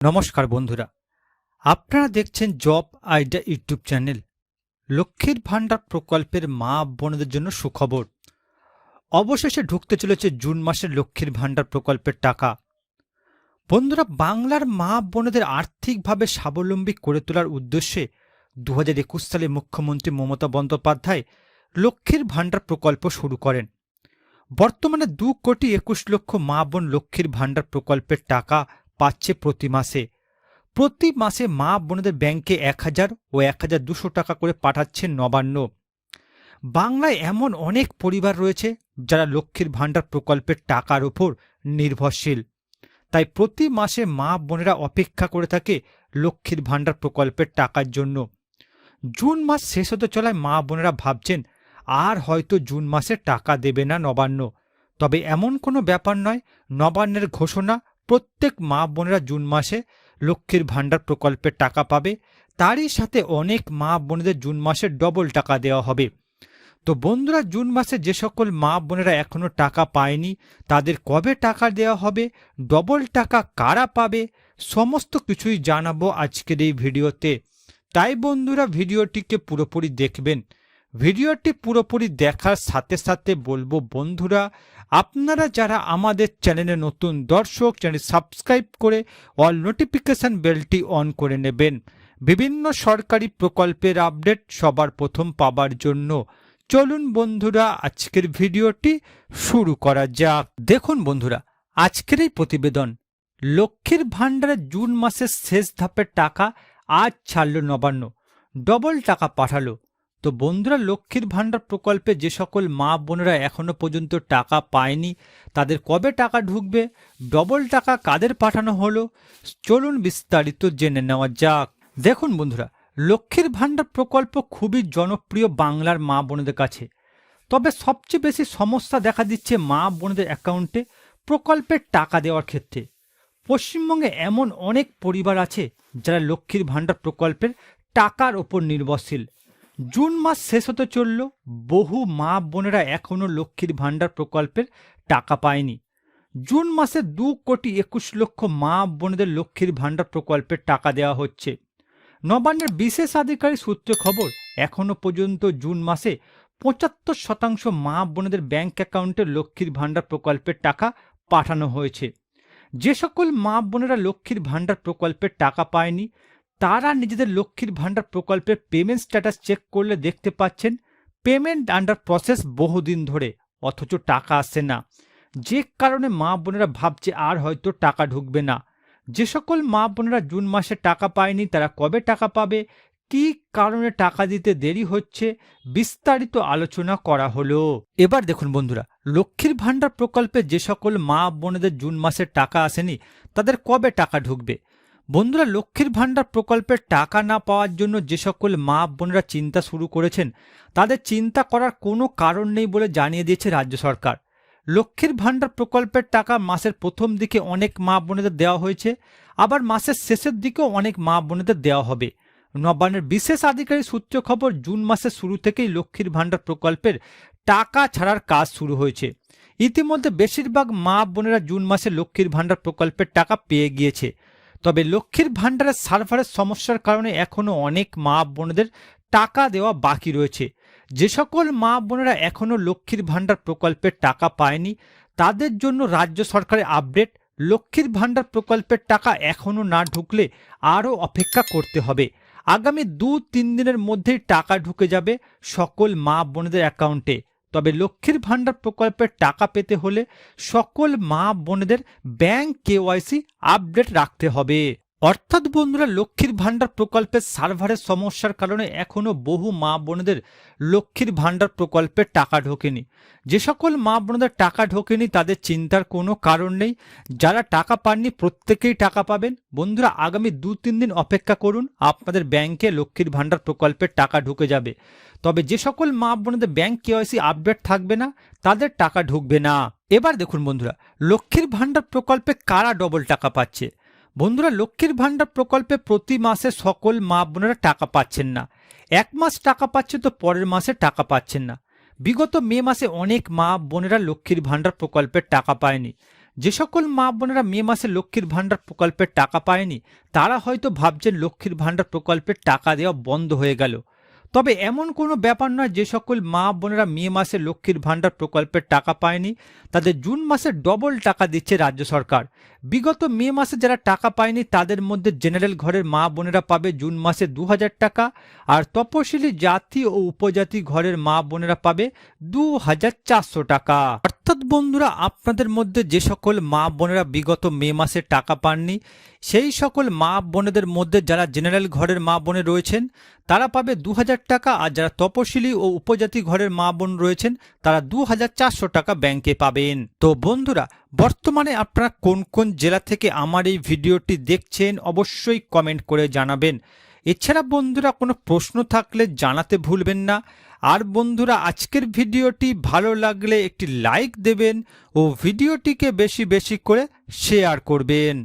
নমস্কার বন্ধুরা, আপনারা দেখছেন জব আইডিয়া ইউটিউব চ্যানেল। লক্ষ্মীর ভাণ্ডার প্রকল্পের মা বোনদের জন্য সুখবর। অবশেষে ঢুকতে চলেছে জুন মাসের লক্ষ্মীর ভাণ্ডার প্রকল্পের টাকা। বন্ধুরা, বাংলার মা বোনদের আর্থিকভাবে স্বাবলম্বী করে তোলার উদ্দেশ্যে দু হাজার একুশ সালে মুখ্যমন্ত্রী মমতা বন্দ্যোপাধ্যায় লক্ষ্মীর ভাণ্ডার প্রকল্প শুরু করেন। বর্তমানে দু কোটি একুশ লক্ষ মা বোন লক্ষ্মীর ভাণ্ডার প্রকল্পের টাকা পাচ্ছে প্রতি মাসে। প্রতি মাসে মা বোনদের ব্যাংকে এক হাজার ও এক হাজার দুশো টাকা করে পাঠাচ্ছে নবান্ন। বাংলায় এমন অনেক পরিবার রয়েছে যারা লক্ষ্মীর ভাণ্ডার প্রকল্পের টাকার উপর নির্ভরশীল। তাই প্রতি মাসে মা বোনেরা অপেক্ষা করে থাকে লক্ষ্মীর ভাণ্ডার প্রকল্পের টাকার জন্য। জুন মাস শেষ হতে চলায় মা বোনেরা ভাবছেন, আর হয়তো জুন মাসে টাকা দেবে না নবান্ন। তবে এমন কোনো ব্যাপার নয়, নবান্নের ঘোষণা প্রত্যেক মা বোনেরা জুন মাসে লক্ষ্মীর ভাণ্ডার প্রকল্পের টাকা পাবে। তারই সাথে অনেক মা বোনেদের জুন মাসে ডবল টাকা দেওয়া হবে। তো বন্ধুরা, জুন মাসে যে সকল মা বোনেরা এখনও টাকা পায়নি, তাদের কবে টাকা দেওয়া হবে ডবল টাকা কারা পাবে, সমস্ত কিছুই জানাব আজকের এই ভিডিওতে। তাই বন্ধুরা, ভিডিওটিকে পুরোপুরি দেখবেন। ভিডিওটি পুরোপুরি দেখার সাথে সাথে বলব, বন্ধুরা, আপনারা যারা আমাদের চ্যানেলে নতুন দর্শক, চ্যানেল সাবস্ক্রাইব করে অল নোটিফিকেশন বেলটি অন করে নেবেন। বিভিন্ন সরকারি প্রকল্পের আপডেট সবার প্রথম পাবার জন্য। চলুন, বন্ধুরা, আজকের ভিডিওটি শুরু করা যাক। দেখুন, বন্ধুরা, আজকের এই প্রতিবেদন। লক্ষ্মীর ভাণ্ডারে জুন মাসের শেষ ধাপের টাকা আজ ছাড়ল নবান্ন। ডবল টাকা পাঠালো। তো বন্ধুরা, লক্ষ্মীর ভাণ্ডার প্রকল্পে যে সকল মা বোনেরা এখনও পর্যন্ত টাকা পায়নি, তাদের কবে টাকা ঢুকবে, ডবল টাকা কাদের পাঠানো হলো, চলুন বিস্তারিত জেনে নেওয়া যাক। দেখুন বন্ধুরা, লক্ষ্মীর ভাণ্ডার প্রকল্প খুবই জনপ্রিয় বাংলার মা বোনদের কাছে। তবে সবচেয়ে বেশি সমস্যা দেখা দিচ্ছে মা বোনেদের অ্যাকাউন্টে প্রকল্পের টাকা দেওয়ার ক্ষেত্রে। পশ্চিমবঙ্গে এমন অনেক পরিবার আছে যারা লক্ষ্মীর ভাণ্ডার প্রকল্পের টাকার ওপর নির্ভরশীল। জুন মাস শেষ হতে চলল বহু মা বোনেরা এখনও লক্ষ্মীর ভাণ্ডার প্রকল্পের টাকা পায়নি। জুন মাসে দু কোটি একুশ লক্ষ মা বোনেদের লক্ষ্মীর ভাণ্ডার প্রকল্পের টাকা দেওয়া হচ্ছে। নবান্নের বিশেষ আধিকারিক সূত্রে খবর এখনও পর্যন্ত জুন মাসে পঁচাত্তর শতাংশ মা বোনেদের ব্যাংক অ্যাকাউন্টে লক্ষ্মীর ভাণ্ডার প্রকল্পের টাকা পাঠানো হয়েছে। যে সকল মা বোনেরা লক্ষ্মীর ভাণ্ডার প্রকল্পের টাকা পায়নি তারা নিজেদের লক্ষ্মীর ভাণ্ডার প্রকল্পের পেমেন্ট স্ট্যাটাস চেক করলে দেখতে পাচ্ছেন পেমেন্ট আন্ডার প্রসেস বহুদিন ধরে, অথচ টাকা আসে না। যে কারণে মা বোনেরা ভাবছে আর হয়তো টাকা ঢুকবে না। যে সকল মা বোনেরা জুন মাসে টাকা পায়নি, তারা কবে টাকা পাবে? কি কারণে টাকা দিতে দেরি হচ্ছে? বিস্তারিত আলোচনা করা হলো। এবার দেখুন বন্ধুরা, লক্ষ্মীর ভাণ্ডার প্রকল্পে যে সকল মা বোনেদের জুন মাসে টাকা আসেনি, তাদের কবে টাকা ঢুকবে? বন্ধুরা, লক্ষ্মীর ভাণ্ডার প্রকল্পের টাকা না পাওয়ার জন্য যে সকল মা বোনেরা চিন্তা শুরু করেছেন, তাদের চিন্তা করার কোনো কারণ নেই বলে জানিয়ে দিয়েছে রাজ্য সরকার। লক্ষ্মীর ভাণ্ডার প্রকল্পের টাকা মাসের প্রথম দিকে অনেক মা বোনেদের দেওয়া হয়েছে, আবার মাসের শেষের দিকেও অনেক মা বোনেদের দেওয়া হবে। নবান্নের বিশেষ আধিকারিক সূত্র খবর, জুন মাসের শুরু থেকেই লক্ষ্মীর ভাণ্ডার প্রকল্পের টাকা ছাড়ার কাজ শুরু হয়েছে। ইতিমধ্যে বেশিরভাগ মা বোনেরা জুন মাসে লক্ষ্মীর ভাণ্ডার প্রকল্পের টাকা পেয়ে গিয়েছে। তবে লক্ষ্মীর ভাণ্ডারের সার্ভারের সমস্যার কারণে এখনও অনেক মা বোনদের টাকা দেওয়া বাকি রয়েছে। যে সকল মা বোনেরা এখনও লক্ষ্মীর ভাণ্ডার প্রকল্পের টাকা পায়নি, তাদের জন্য রাজ্য সরকারের আপডেট, লক্ষ্মীর ভাণ্ডার প্রকল্পের টাকা এখনও না ঢুকলে আরও অপেক্ষা করতে হবে। আগামী দু তিন দিনের মধ্যেই টাকা ঢুকে যাবে সকল মা বোনেদের অ্যাকাউন্টে। তবে লক্ষ্মীর ভাণ্ডার প্রকল্পের টাকা পেতে হলে সকল মা বোনেদের ব্যাংক কেওয়াইসি আপডেট রাখতে হবে। অর্থাৎ বন্ধুরা, লক্ষ্মীর ভাণ্ডার প্রকল্পের সার্ভারের সমস্যার কারণে এখনও বহু মা বোনেদের লক্ষ্মীর ভাণ্ডার প্রকল্পে টাকা ঢোকেনি। যে সকল মা বোনেদের টাকা ঢোকেনি, তাদের চিন্তার কোনো কারণ নেই। যারা টাকা পাননি, প্রত্যেকেই টাকা পাবেন। বন্ধুরা, আগামী দু তিন দিন অপেক্ষা করুন, আপনাদের ব্যাংকে লক্ষ্মীর ভাণ্ডার প্রকল্পের টাকা ঢুকে যাবে। তবে যে সকল মা বোনেদের ব্যাংক কেওয়াইসি আপডেট থাকবে না, তাদের টাকা ঢুকবে না। এবার দেখুন বন্ধুরা, লক্ষ্মীর ভাণ্ডার প্রকল্পে কারা ডবল টাকা পাচ্ছে? বন্ধুরা, লক্ষ্মীর ভাণ্ডার প্রকল্পে প্রতি মাসে সকল মা বোনেরা টাকা পাচ্ছেন না। এক মাস টাকা পাচ্ছে তো পরের মাসে টাকা পাচ্ছেন না। বিগত মে মাসে অনেক মা বোনেরা লক্ষ্মীর ভাণ্ডার প্রকল্পের টাকা পায়নি। যে সকল মা বোনেরা মে মাসে লক্ষ্মীর ভাণ্ডার প্রকল্পের টাকা পায়নি, তারা হয়তো ভাবছেন লক্ষ্মীর ভাণ্ডার প্রকল্পের টাকা দেওয়া বন্ধ হয়ে গেল। তবে এমন কোনো ব্যাপার নয় যে সকল মা বোনেরা মে মাসে লক্ষ্মীর ভাণ্ডার প্রকল্পের টাকা পায়নি, তাদের জুন মাসে ডবল টাকা দিচ্ছে রাজ্য সরকার। বিগত মে মাসে যারা টাকা পায়নি, তাদের মধ্যে জেনারেল ঘরের মা বোনেরা পাবে জুন মাসে দু হাজার টাকা, আর তপশিলি জাতি ও উপজাতি ঘরের মা বোনেরা পাবে দু হাজার চারশো টাকা। অর্থাৎ বন্ধুরা, আপনাদের মধ্যে যে সকল মা বোনেরা বিগত মে মাসে টাকা পাননি, সেই সকল মা বোনেদের মধ্যে যারা জেনারেল ঘরের মা বোনে রয়েছেন, তারা পাবে দু হাজার হাজার টাকা আর যারা তপশিলি ও উপজাতি ঘরের মা বোন রয়েছেন, তারা দু হাজার চারশো টাকা ব্যাংকে পাবেন। তো বন্ধুরা, বর্তমানে আপনারা কোন কোন জেলা থেকে আমার এই ভিডিওটি দেখছেন অবশ্যই কমেন্ট করে জানাবেন। এছাড়া বন্ধুরা, কোনো প্রশ্ন থাকলে জানাতে ভুলবেন না। আর বন্ধুরা, আজকের ভিডিওটি ভালো লাগলে একটি লাইক দেবেন ও ভিডিওটিকে বেশি বেশি করে শেয়ার করবেন।